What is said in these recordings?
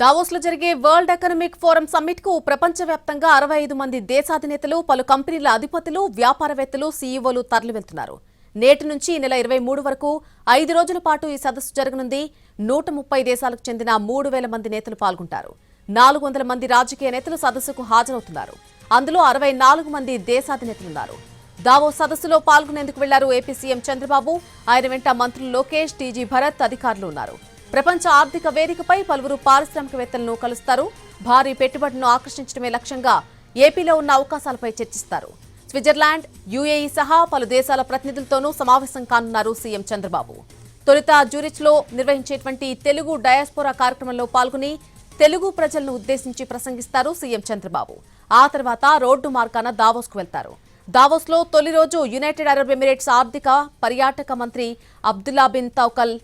దావోస్లో జరిగే world economic forum సమ్మిట్కు ప్రపంచవ్యాప్తంగా అరవై ఐదు మంది దేశాధినేతలు పలు కంపెనీల అధిపతులు వ్యాపారవేత్తలు సీఈఓలు తరలివెళ్తున్నారు. నేటి నుంచి ఈ నెల ఇరవై మూడు వరకు ఐదు రోజుల పాటు ఈ సదస్సు జరగనుంది. నూట ముప్పై దేశాలకు చెందిన మూడు వేల మంది నేతలు పాల్గొంటారు. నాలుగు వందల మంది రాజకీయ నేతలు సదస్సుకు హాజరవుతున్నారు. అందులో అరవై నాలుగు మంది దేశాధినేతలున్నారు. దావో సదస్సులో పాల్గొనేందుకు వెళ్ళారు ఏపీ సీఎం చంద్రబాబు. ఆయన వెంట మంత్రులు లోకేష్ టీజీ భరత్ అధికారులు ఉన్నారు. ప్రపంచ ఆర్థిక వేదికపై పలువురు పారిశ్రామికవేత్తలను కలుస్తారు. భారీ పెట్టుబడులను ఆకర్షించడమే లక్ష్యంగా ఏపీలో ఉన్న అవకాశాలపై చర్చిస్తారు. స్విట్జర్లాండ్ యుఏఈ సహా పలు దేశాల ప్రతినిధులతోనూ సమావేశం కానున్నారు సీఎం చంద్రబాబు. తొలుత జూరిచ్లో నిర్వహించేటువంటి తెలుగు డయాస్పోరా కార్యక్రమంలో పాల్గొని తెలుగు ప్రజలను ఉద్దేశించి ప్రసంగిస్తారు సీఎం చంద్రబాబు. ఆ తర్వాత రోడ్డు మార్గాన దావోస్కు వెళ్తారు. దావోస్లో తొలి రోజు యునైటెడ్ అరబ్ ఎమిరేట్స్ ఆర్థిక పర్యాటక మంత్రి అబ్దుల్లా బిన్ తౌకల్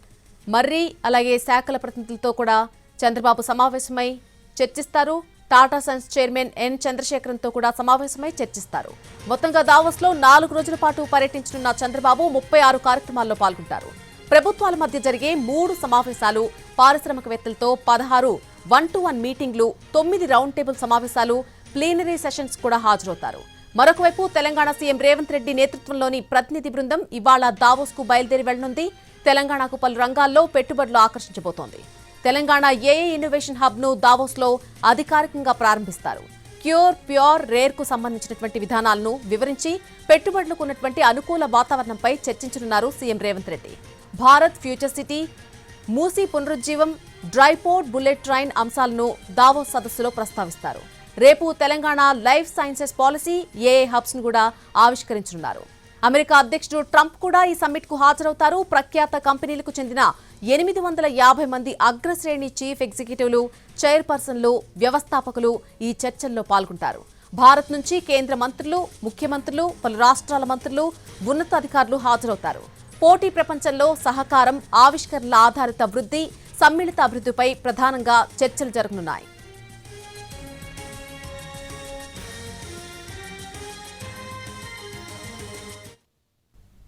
మర్రి అలాగే శాఖల ప్రతినిధులతో కూడా చంద్రబాబు సమావేశమై చర్చిస్తారు. టాటా సన్స్ చైర్మన్ ఎన్ చంద్రశేఖరన్తో కూడా సమావేశమై చర్చిస్తారు. మొత్తంగా దావోస్లో నాలుగు రోజుల పాటు పర్యటించనున్న చంద్రబాబు ముప్పై ఆరు కార్యక్రమాల్లో పాల్గొంటారు. ప్రభుత్వాల మధ్య జరిగే మూడు సమావేశాలు పారిశ్రామికవేత్తలతో పదహారు వన్ టు వన్ మీటింగ్లు తొమ్మిది రౌండ్ టేబుల్ సమావేశాలు ప్లీనరీ సెషన్స్ కూడా హాజరవుతారు. మరొకవైపు తెలంగాణ సీఎం రేవంత్ రెడ్డి నేతృత్వంలోని ప్రతినిధి బృందం ఇవాళ దావోస్కు బయలుదేరి వెళ్ళనుంది తెలంగాణకు పలు రంగాల్లో పెట్టుబడులు ఆకర్షించబోతోంది. తెలంగాణ ఏఏ ఇన్నోవేషన్ హబ్ను దావోస్లో అధికారికంగా ప్రారంభిస్తారు. క్యూర్ ప్యూర్ రేర్కు సంబంధించినటువంటి విధానాలను వివరించి పెట్టుబడులకు ఉన్నటువంటి అనుకూల వాతావరణంపై చర్చించనున్నారు CM Revanth Reddy. Bharat future city Musi పునరుజ్జీవం dry port bullet train అంశాలను దావోస్ సదస్సులో ప్రస్తావిస్తారు. రేపు తెలంగాణ లైఫ్ సైన్సెస్ పాలసీ ఏఏ హబ్స్ను కూడా ఆవిష్కరించనున్నారు. అమెరికా అధ్యక్షుడు ట్రంప్ కూడా ఈ సమ్మిట్కు హాజరవుతారు. ప్రఖ్యాత కంపెనీలకు చెందిన ఎనిమిది వందల యాభై మంది అగ్రశ్రేణి చీఫ్ ఎగ్జిక్యూటివ్లు చైర్పర్సన్లు వ్యవస్థాపకులు ఈ చర్చల్లో పాల్గొంటారు. భారత్ నుంచి కేంద్ర మంత్రులు ముఖ్యమంత్రులు పలు రాష్ట్రాల మంత్రులు ఉన్నతాధికారులు హాజరవుతారు. పోటీ ప్రపంచంలో సహకారం ఆవిష్కరణల ఆధారిత వృద్ధి సమ్మిళిత అభివృద్ధిపై ప్రధానంగా చర్చలు జరగనున్నాయి.